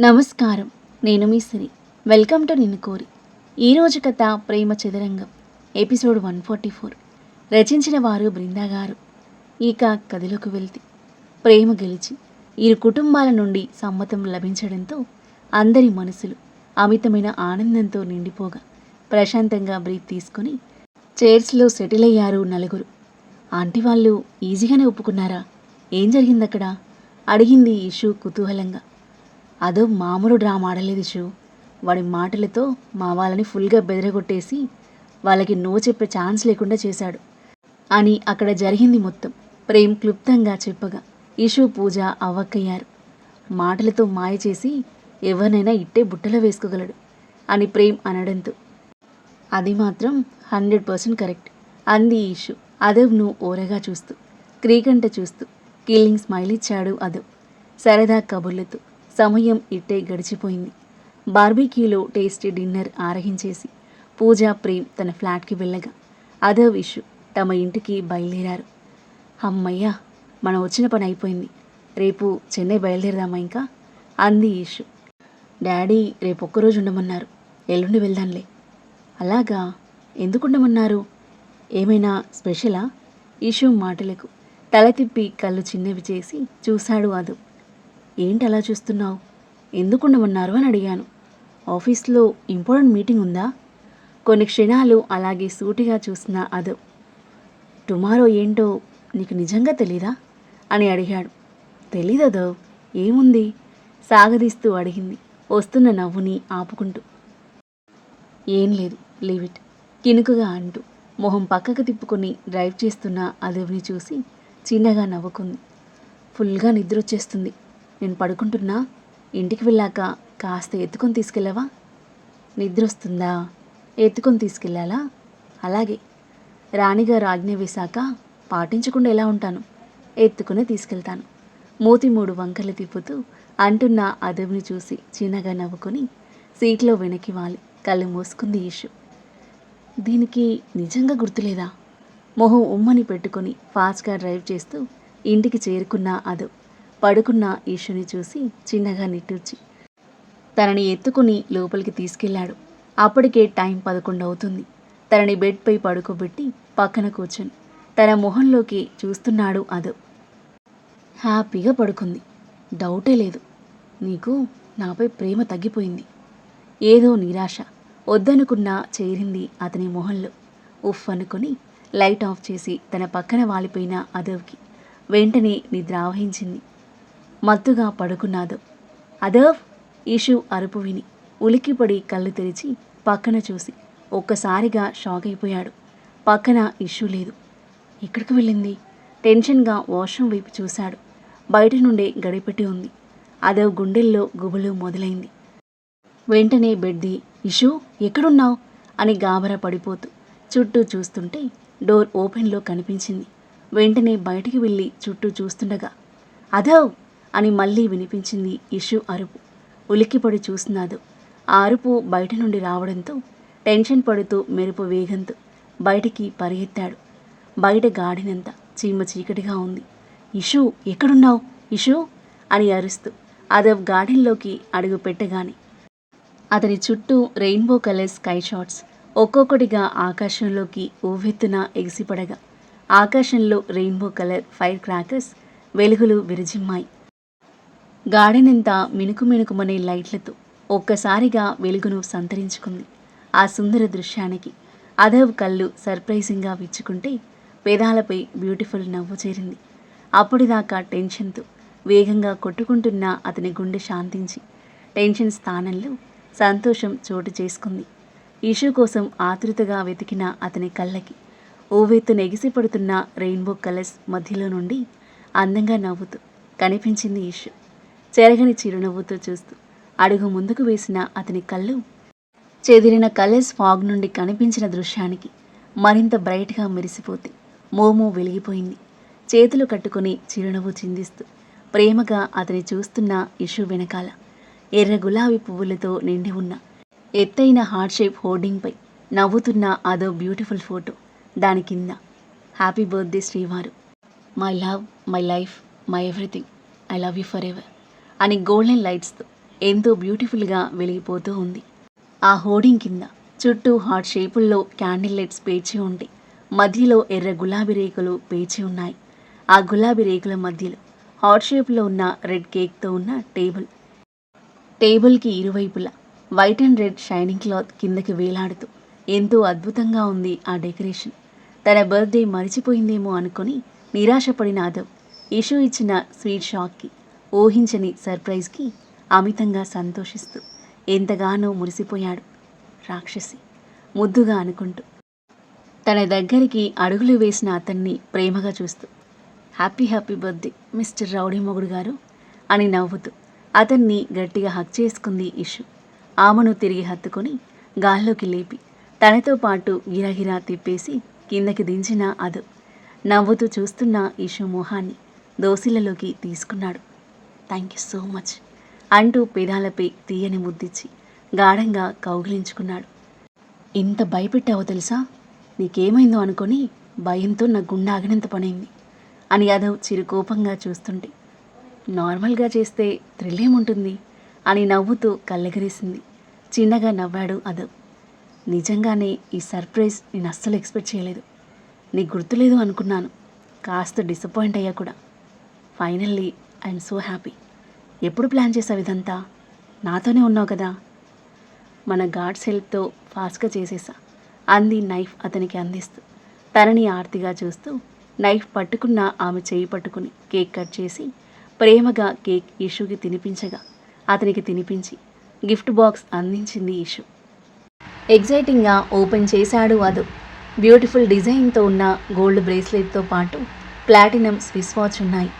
నమస్కారం. నేను మీ సిరి. Welcome to నిన్ను కోరి. ఈరోజు కథ ప్రేమ చదరంగం ఎపిసోడ్ వన్ ఫార్టీ ఫోర్. రచించిన వారు బృందా గారు. ఇక కథలోకి వెళ్తే ప్రేమ గెలిచి ఇరు కుటుంబాల నుండి సమ్మతం లభించడంతో అందరి మనసులు అమితమైన ఆనందంతో నిండిపోగా ప్రశాంతంగా బ్రీత్ తీసుకొని చైర్స్లో సెటిల్ అయ్యారు నలుగురు. ఆంటీ వాళ్ళు ఈజీగానే ఒప్పుకున్నారా? ఏం జరిగింది అక్కడ అడిగింది ఇషు కుతూహలంగా. అదో మామూలు డ్రామా ఆడలేదు షూ వాడి మాటలతో మా వాళ్ళని ఫుల్గా బెదరగొట్టేసి వాళ్ళకి నో చెప్పే ఛాన్స్ లేకుండా చేశాడు. అని అక్కడ జరిగింది మొత్తం. ప్రేమ్ క్లుప్తంగా చెప్పగా ఇషు పూజ అవ్వక్కయ్యారు మాటలతో మాయ చేసి ఎవరినైనా ఇట్టే బుట్టలో వేసుకోగలడు అని ప్రేమ్ అనడంతో. అది మాత్రం హండ్రెడ్ పర్సెంట్ కరెక్ట్ అంది ఇషు. అదవ్ను ఓరగా చూస్తూ క్రీకంట చూస్తూ కిల్లింగ్ స్మైల్ ఇచ్చాడు అదవ్ సరదా కబుర్లతో. సమయం ఇట్టే గడిచిపోయింది. బార్బీక్యూలో టేస్టీ డిన్నర్ ఆరగించేసి పూజా ప్రేమ్ తన ఫ్లాట్కి వెళ్ళగా అదే విషు తమ ఇంటికి బయలుదేరారు. అమ్మయ్యా మనం వచ్చిన పని అయిపోయింది. రేపు చెన్నై బయలుదేరదామా ఇంకా? అంది ఇషు డాడీ రేపు ఒక్కరోజు ఉండమన్నారు. ఎల్లుండి వెళ్దాంలే. అలాగా? ఎందుకు ఉండమన్నారు? ఏమైనా స్పెషలా? ఇషు మాటలకు తల తిప్పి కళ్ళు చిన్నవి చేసి చూశాడు అదు. ఏంటి అలా చూస్తున్నావు? ఎందుకు ఉండమన్నారు అని అడిగాను. ఆఫీస్లో ఇంపార్టెంట్ మీటింగ్ ఉందా? కొన్ని క్షణాలు అలాగే సూటిగా చూసిన అదో. టుమారో ఏంటో నీకు నిజంగా తెలీదా? అని అడిగాడు. తెలీదదో ఏముంది? సాగదీస్తూ అడిగింది. వస్తున్న నవ్వుని ఆపుకుంటూ. ఏం లేదు. Leave it. కినుకుగా అంటూ మొహం పక్కకు తిప్పుకొని డ్రైవ్ చేస్తున్న అదవ్ని చూసి చిన్నగా నవ్వుకుంది. ఫుల్గా నిద్ర వచ్చేస్తుంది నేను పడుకుంటున్నా. ఇంటికి వెళ్ళాక కాస్త ఎత్తుకొని తీసుకెళ్ళవా? నిద్ర వస్తుందా ఎత్తుకొని తీసుకెళ్ళాలా? అలాగే. రాణిగారు ఆజ్ఞ వేశాక పాటించకుండా ఎలా ఉంటాను? ఎత్తుకునే తీసుకెళ్తాను. మూతి మూడు వంకలు తిప్పుతూ అంటున్న అదవిని చూసి చిన్నగా నవ్వుకొని సీట్లో వెనక్కి వాలి. కళ్ళు మూసుకుంది ఈషు దీనికి నిజంగా గుర్తులేదా? మొహం ఉమ్మని పెట్టుకొని ఫాస్ట్గా డ్రైవ్ చేస్తూ ఇంటికి చేరుకున్న అదవ్. పడుకున్న ఈషుని చూసి చిన్నగా నిట్టూర్చి తనని ఎత్తుకుని లోపలికి తీసుకెళ్ళాడు అప్పటికే టైం పదకొండు అవుతుంది. తనని బెడ్పై పడుకోబెట్టి పక్కన కూర్చొని తన మొహంలోకి చూస్తున్నాడు అదో. హ్యాపీగా పడుకుంది. డౌటే లేదు. నీకు నాపై ప్రేమ తగ్గిపోయింది. ఏదో నిరాశ. వద్దనుకున్నా చేరింది అతని మొహంలో. ఉఫ్ అనుకుని లైట్ ఆఫ్ చేసి తన పక్కన వాలిపోయిన అదవ్కి వెంటనే నిద్ర ఆవహించింది. మత్తుగా పడుకున్నాదు అదవ్ ఈషు అరుపు విని ఉలిక్కిపడి కళ్ళు తెరిచి పక్కన చూసి ఒక్కసారిగా షాక్ అయిపోయాడు. పక్కన ఇష్యూ లేదు. ఎక్కడికి వెళ్ళింది? టెన్షన్గా వాష్రూమ్ వైపు చూశాడు. బయట నుండే గడిపెట్టి ఉంది. అదో గుండెల్లో గుబులు మొదలైంది. వెంటనే బెడ్ది ఇషు ఎక్కడున్నావు? అని గాబరా పడిపోతూ చుట్టూ చూస్తుంటే డోర్ ఓపెన్లో కనిపించింది. వెంటనే బయటికి వెళ్ళి చుట్టూ చూస్తుండగా అదవ్ అని మళ్ళీ వినిపించింది ఇషు అరుపు. ఉలిక్కిపడి చూసినాదు ఆ అరుపు బయట నుండి రావడంతో టెన్షన్ పడుతూ మెరుపు వేగంతో బయటికి పరిగెత్తాడు. బయట గాడినంత చీమ చీకటిగా ఉంది. ఇషు ఎక్కడున్నావు? ఇషు అని అరుస్తూ అదవ్ గార్డెన్లోకి అడుగు పెట్టగానే అతని చుట్టూ రెయిన్బో కలర్ స్కై షాట్స్ ఒక్కొక్కటిగా ఆకాశంలోకి ఊవెత్తున ఎగిసిపడగా ఆకాశంలో రెయిన్బో కలర్ ఫైర్ క్రాకర్స్ వెలుగులు విరజిమ్మాయి. గార్డెన్ మిణుకు మిణుకుమనే లైట్లతో ఒక్కసారిగా వెలుగును సంతరించుకుంది. ఆ సుందర దృశ్యానికి అదవ్ కళ్ళు సర్ప్రైజింగ్గా విచ్చుకుంటే పేదాలపై బ్యూటిఫుల్ నవ్వు చేరింది. అప్పటిదాకా టెన్షన్తో వేగంగా కొట్టుకుంటున్న అతని గుండె శాంతించి టెన్షన్ స్థానంలో సంతోషం చోటు చేసుకుంది. ఇషు కోసం ఆతృతగా వెతికిన అతని కళ్ళకి ఓవెత్తు నెగిసిపడుతున్న రెయిన్బో కలర్స్ మధ్యలో నుండి అందంగా నవ్వుతూ కనిపించింది ఇషు చెరగని చిరునవ్వుతో చూస్తూ అడుగు ముందుకు వేసిన అతని కళ్ళు చెదిరిన కలర్స్ ఫాగ్ నుండి కనిపించిన దృశ్యానికి మరింత బ్రైట్గా మెరిసిపోతే మోము వెలిగిపోయింది. చేతులు కట్టుకుని చిరునవ్వు చిందిస్తూ ప్రేమగా అతని చూస్తున్న ఇషు వెనకాల ఎర్ర గులాబీ పువ్వులతో నిండి ఉన్న ఎత్తైన హార్ట్ షేప్ హోర్డింగ్పై నవ్వుతున్న అదో బ్యూటిఫుల్ ఫోటో దాని కింద హ్యాపీ బర్త్డే శ్రీవారు. My love my life my everything. I love you forever. అని గోల్డెన్ లైట్స్తో ఎంతో బ్యూటిఫుల్గా వెలిగిపోతూ ఉంది. ఆ హోర్డింగ్ కింద చుట్టూ హార్ట్ షేపుల్లో క్యాండిల్ లైట్స్ పేర్చి ఉండి మధ్యలో ఎర్ర గులాబీ రేకులు పేర్చి ఉన్నాయి. ఆ గులాబీ రేకుల మధ్యలో హార్ట్ షేప్లో ఉన్న రెడ్ కేక్తో ఉన్న టేబుల్. టేబుల్కి ఇరువైపులా white and red shining cloth కిందకి వేలాడుతూ ఎంతో అద్భుతంగా ఉంది ఆ డెకరేషన్. తన బర్త్డే మరిచిపోయిందేమో అనుకొని నిరాశపడిన ఆదవ్ ఇషు ఇచ్చిన స్వీట్ షాక్కి ఊహించని సర్ప్రైజ్కి అమితంగా సంతోషిస్తూ ఎంతగానో మురిసిపోయాడు రాక్షసి ముద్దుగా అనుకుంటూ. తన దగ్గరికి అడుగులు వేసిన అతన్ని ప్రేమగా చూస్తూ. Happy happy birthday mister rowdy మొగుడు గారు అని నవ్వుతూ అతన్ని గట్టిగా హక్ చేసుకుంది ఇషు. ఆమెను తిరిగి హత్తుకొని గాల్లోకి లేపి తనతో పాటు గిరగిరా తిప్పేసి కిందకి దించిన అదు నవ్వుతూ చూస్తున్న ఇషు మొహాన్ని దోసిలలోకి తీసుకున్నాడు. థ్యాంక్ యూ సో మచ్ అంటూ పెదాలపై తీయని ముద్దిచ్చి గాఢంగా కౌగిలించుకున్నాడు. ఇంత భయపెట్టావో తెలుసా? నీకేమైందో అనుకొని భయంతో నా గుండె ఆగినంత పనైంది అని యాదవ్ చిరుకోపంగా చూస్తుంటే. నార్మల్గా చేస్తే థ్రిల్ ఏముంటుంది అని నవ్వుతూ కళ్ళెగరేసింది. చిన్నగా నవ్వాడు అదవ్. నిజంగానే ఈ సర్ప్రైజ్ నేను అస్సలు ఎక్స్పెక్ట్ చేయలేదు. నీకు గుర్తులేదు అనుకున్నాను. కాస్త డిసప్పాయింట్ అయ్యా కూడా. Finally I'm so happy. ఎప్పుడు ప్లాన్ చేసావు ఇదంతా? నాతోనే ఉన్నావు కదా. మన గాడ్స్ హెల్ప్తో ఫాస్ట్గా చేసేసా. అంది నైఫ్ అతనికి అందిస్తూ. తనని ఆర్తిగా చూస్తూ నైఫ్ పట్టుకున్న ఆమె చేయి పట్టుకుని కేక్ కట్ చేసి ప్రేమగా కేక్ ఇషుకి తినిపించగా అతనికి తినిపించి గిఫ్ట్ బాక్స్ అందించింది ఇషు. ఎగ్జైటింగ్గా ఓపెన్ చేశాడు అదు. బ్యూటిఫుల్ డిజైన్తో ఉన్న గోల్డ్ బ్రేస్లెట్తో పాటు ప్లాటినం స్విస్ వాచ్ ఉన్నాయి.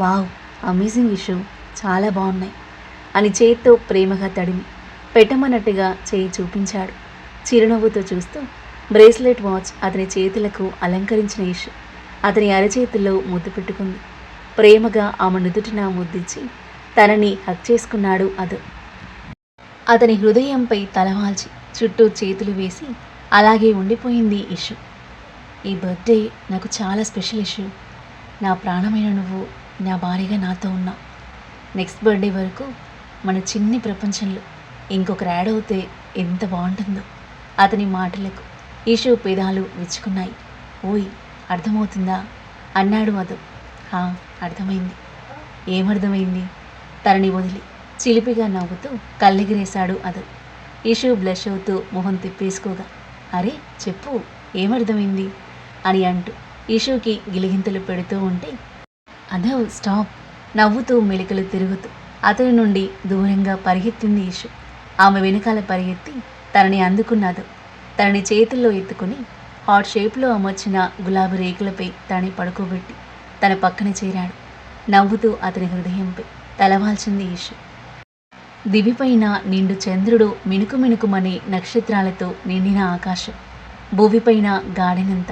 వావ్! అమేజింగ్ ఇష్యూ చాలా బాగున్నాయి. అని చేత్తో ప్రేమగా తడిమి పెట్టమన్నట్టుగా చేయి చూపించాడు. చిరునవ్వుతో చూస్తూ బ్రేస్లెట్ వాచ్ అతని చేతులకు అలంకరించిన ఇషు అతని అరచేతుల్లో ముద్దు పెట్టుకుంది. ప్రేమగా ఆమె నుదుటిన ముద్దిచ్చి తనని హక్ చేసుకున్నాడు అదు. అతని హృదయంపై తలవాల్చి చుట్టూ చేతులు వేసి అలాగే ఉండిపోయింది ఇషు ఈ బర్త్డే నాకు చాలా స్పెషల్ ఇష్యూ. నా ప్రాణమైన నువ్వు నా భార్యగా నాతో ఉన్నా. నెక్స్ట్ బర్త్డే వరకు మన చిన్ని ప్రపంచంలో ఇంకొకరు యాడ్ అవుతే ఎంత బాగుంటుందో. అతని మాటలకు ఈషు పెదాలు విచ్చుకున్నాయి. ఓయ్ అర్థమవుతుందా? అన్నాడు అదు హా అర్థమైంది. ఏమర్థమైంది? తనని వదిలి చిలిపిగా నవ్వుతూ కళ్ళెగిరేశాడు అదు ఇషు బ్లష్ అవుతూ మొహం తిప్పేసుకోగా. అరే చెప్పు ఏమర్థమైంది? అని అంటూ ఇషుకి గిలిగింతలు పెడుతూ ఉంటే అదవ్ స్టాప్. నవ్వుతూ మెలికలు తిరుగుతూ అతని నుండి దూరంగా పరిగెత్తింది ఇషు ఆమె వెనకాల పరిగెత్తి తనని అందుకున్నదు. తనని చేతుల్లో ఎత్తుకుని హాట్ షేప్లో అమర్చిన గులాబీ రేకులపై తనని పడుకోబెట్టి తన పక్కన చేరాడు. నవ్వుతూ అతని హృదయంపై తలవాల్చింది ఈషు దివిపైన నిండు చంద్రుడు మిణుకు మిణుకుమనే నక్షత్రాలతో నిండిన ఆకాశం. భూమిపైన గాడినంత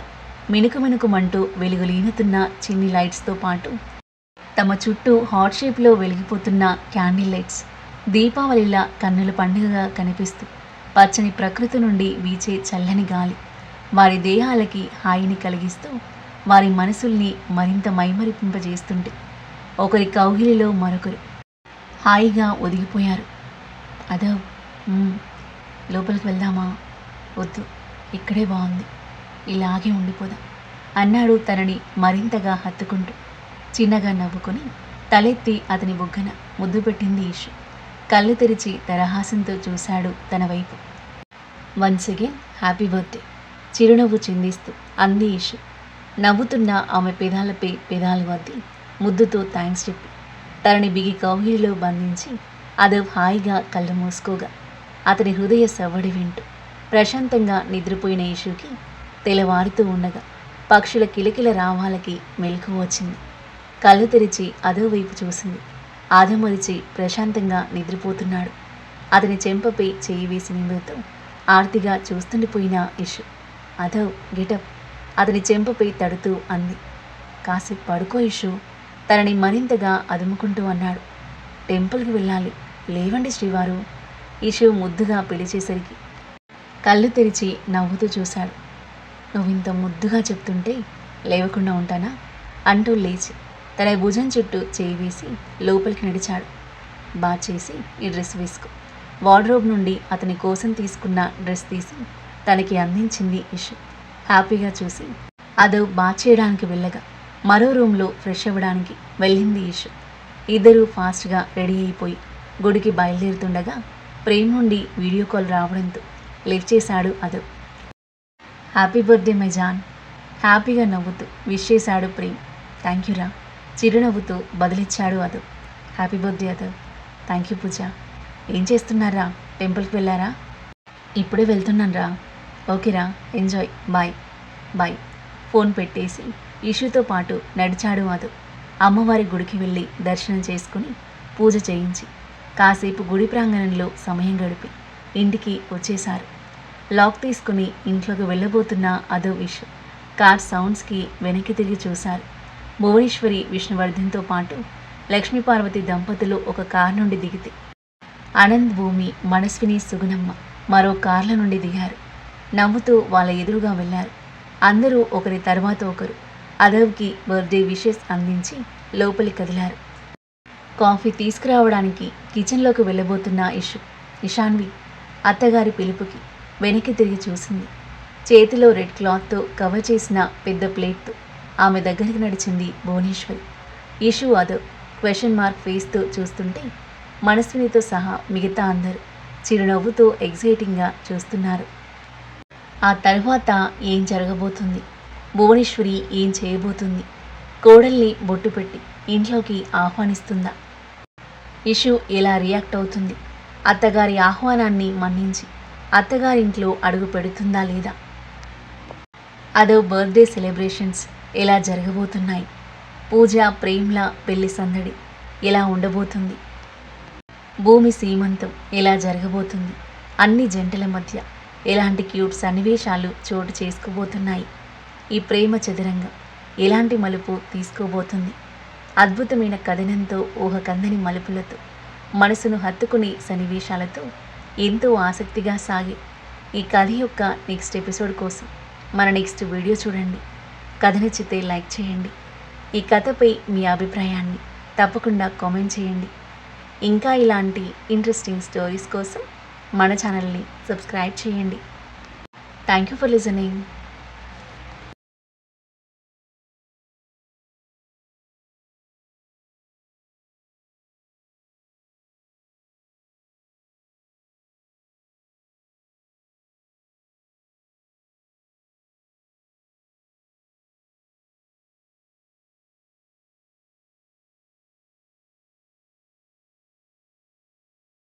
మినుకుమినుకుమంటూ వెలుగులీనుతున్న చిన్ని లైట్స్తో పాటు తమ చుట్టూ హాట్ షేప్లో వెలిగిపోతున్న క్యాండిల్ లైట్స్ దీపావళిలా కన్నుల పండుగగా కనిపిస్తూ పచ్చని ప్రకృతి నుండి వీచే చల్లని గాలి వారి దేహాలకి హాయిని కలిగిస్తూ వారి మనసుల్ని మరింత మైమరిపింపజేస్తుంటే ఒకరి కౌగిలిలో మరొకరు హాయిగా ఒదిగిపోయారు. అదో లోపలికి వెళ్దామా? వద్దు ఇక్కడే బాగుంది. ఇలాగే ఉండిపోదాం. అన్నాడు తనని మరింతగా హత్తుకుంటూ. చిన్నగా నవ్వుకుని తలెత్తి అతని బుగ్గన ముద్దు పెట్టింది ఈషు. కళ్ళు తెరిచి తరహాసంతో చూశాడు తన వైపు. వన్స్ అగైన్ హ్యాపీ బర్త్డే చిరునవ్వు చిందిస్తూ అంది ఈషు. నవ్వుతున్న ఆమె పెదాలపై పెదాలు వద్ది. ముద్దుతో థ్యాంక్స్ చెప్పి తనని బిగి కౌగిలిలో బంధించి అదో హాయిగా కళ్ళు మూసుకోగా అతని హృదయ సవ్వడి వింటూ ప్రశాంతంగా నిద్రపోయిన ఇషుకి తెల్లవారుతూ ఉండగా పక్షుల కిలకిల రావాలకి మెలకు వచ్చింది. కళ్ళు తెరిచి అదో వైపు చూసింది. ఆదమరిచి ప్రశాంతంగా నిద్రపోతున్నాడు. అతని చెంపపై చేయి వేసి నిందుతూ ఆర్తిగా చూస్తుండిపోయిన ఇషు అదో గెటప్. అతని చెంపపై తడుతూ అంది. కాసేపు పడుకో ఇషు తనని మరింతగా అదుముకుంటూ అన్నాడు. టెంపుల్కి వెళ్ళాలి. లేవండి శ్రీవారు. ఇషు ముద్దుగా పిలిచేసరికి కళ్ళు తెరిచి నవ్వుతూ చూశాడు. నువ్వు ఇంత ముద్దుగా చెప్తుంటే లేవకుండా ఉంటానా? అంటూ లేచి తన భుజం చుట్టూ చేయి వేసి లోపలికి నడిచాడు. బాగా చేసి ఈ డ్రెస్ వేసుకో. వార్డ్రోబ్ నుండి అతని కోసం తీసుకున్న డ్రెస్ తీసి తనకి అందించింది ఇషు. హ్యాపీగా చూసి అదో బాగా చేయడానికి వెళ్ళగా మరో రూమ్లో ఫ్రెష్ అవ్వడానికి వెళ్ళింది ఇషు. ఇద్దరూ ఫాస్ట్గా రెడీ అయిపోయి గుడికి బయలుదేరుతుండగా ప్రేమ్ నుండి వీడియో కాల్ రావడంతో లిఫ్ట్ చేశాడు అదో. హ్యాపీ బర్త్డే మై జాన్. హ్యాపీగా నవ్వుతూ విష్ చేశాడు ప్రేమ్ థ్యాంక్ యూరా చిరునవ్వుతూ బదిలిచ్చాడు అదు హ్యాపీ బర్త్డే అదు థ్యాంక్ యూ పూజ. ఏం చేస్తున్నారా? టెంపుల్కి వెళ్ళారా? ఇప్పుడే వెళ్తున్నాను రా. ఓకేరా ఎంజాయ్. బాయ్. బాయ్. ఫోన్ పెట్టేసి ఇషుతో పాటు నడిచాడు అదు అమ్మవారి గుడికి వెళ్ళి దర్శనం చేసుకుని పూజ చేయించి కాసేపు గుడి ప్రాంగణంలో సమయం గడిపి ఇంటికి వచ్చేశారు. లాక్ తీసుకుని ఇంట్లోకి వెళ్ళబోతున్న అదో విష్ కార్ సౌండ్స్కి వెనక్కి తిరిగి చూశారు. భువనేశ్వరి విష్ణువర్ధన్తో పాటు లక్ష్మీపార్వతి దంపతులు ఒక కార్ నుండి దిగితే. అనంత్ భూమి మనస్విని సుగుణమ్మ మరో కార్ల నుండి దిగారు. నవ్వుతూ వాళ్ళ ఎదురుగా వెళ్ళారు. అందరూ ఒకరి తర్వాత ఒకరు అదవ్కి బర్త్డే విషెస్ అందించి లోపలి కదిలారు. కాఫీ తీసుకురావడానికి కిచెన్లోకి వెళ్ళబోతున్న ఇషు ఇషాన్వి అత్తగారి పిలుపుకి వెనక్కి తిరిగి చూసింది. చేతిలో రెడ్ క్లాత్తో కవర్ చేసిన పెద్ద ప్లేట్తో ఆమె దగ్గరికి నడిచింది భువనేశ్వరి. ఇషు అదో క్వశ్చన్ మార్క్ ఫేస్తో చూస్తుంటే మనస్వినితో సహా మిగతా అందరూ చిరునవ్వుతో ఎగ్జైటింగ్గా చూస్తున్నారు. ఆ తర్వాత ఏం జరగబోతుంది? భువనేశ్వరి ఏం చేయబోతుంది? కోడల్ని బొట్టు పెట్టి ఇంట్లోకి ఆహ్వానిస్తుందా? ఇషు ఎలా రియాక్ట్ అవుతుంది? అత్తగారి ఆహ్వానాన్ని మన్నించి అత్తగారింట్లో అడుగు పెడుతుందా లేదా? అదో బర్త్డే సెలబ్రేషన్స్ ఎలా జరగబోతున్నాయి? పూజ ప్రేమ్ల పెళ్ళి సందడి ఎలా ఉండబోతుంది? భూమి సీమంతం ఎలా జరగబోతుంది? అన్ని జంటల మధ్య ఎలాంటి క్యూట్ సన్నివేశాలు చోటు చేసుకోబోతున్నాయి? ఈ ప్రేమ చదురంగం ఎలాంటి మలుపు తీసుకోబోతుంది? అద్భుతమైన కథనంతో ఊహకందని మలుపులతో మనసును హత్తుకునే సన్నివేశాలతో ఎంతో ఆసక్తిగా సాగి ఈ కథ యొక్క నెక్స్ట్ ఎపిసోడ్ కోసం మన నెక్స్ట్ వీడియో చూడండి. కథ నచ్చితే లైక్ చేయండి. ఈ కథపై మీ అభిప్రాయాన్ని తప్పకుండా కామెంట్ చేయండి. ఇంకా ఇలాంటి ఇంట్రెస్టింగ్ స్టోరీస్ కోసం మన ఛానల్ని సబ్స్క్రైబ్ చేయండి. Thank you for listening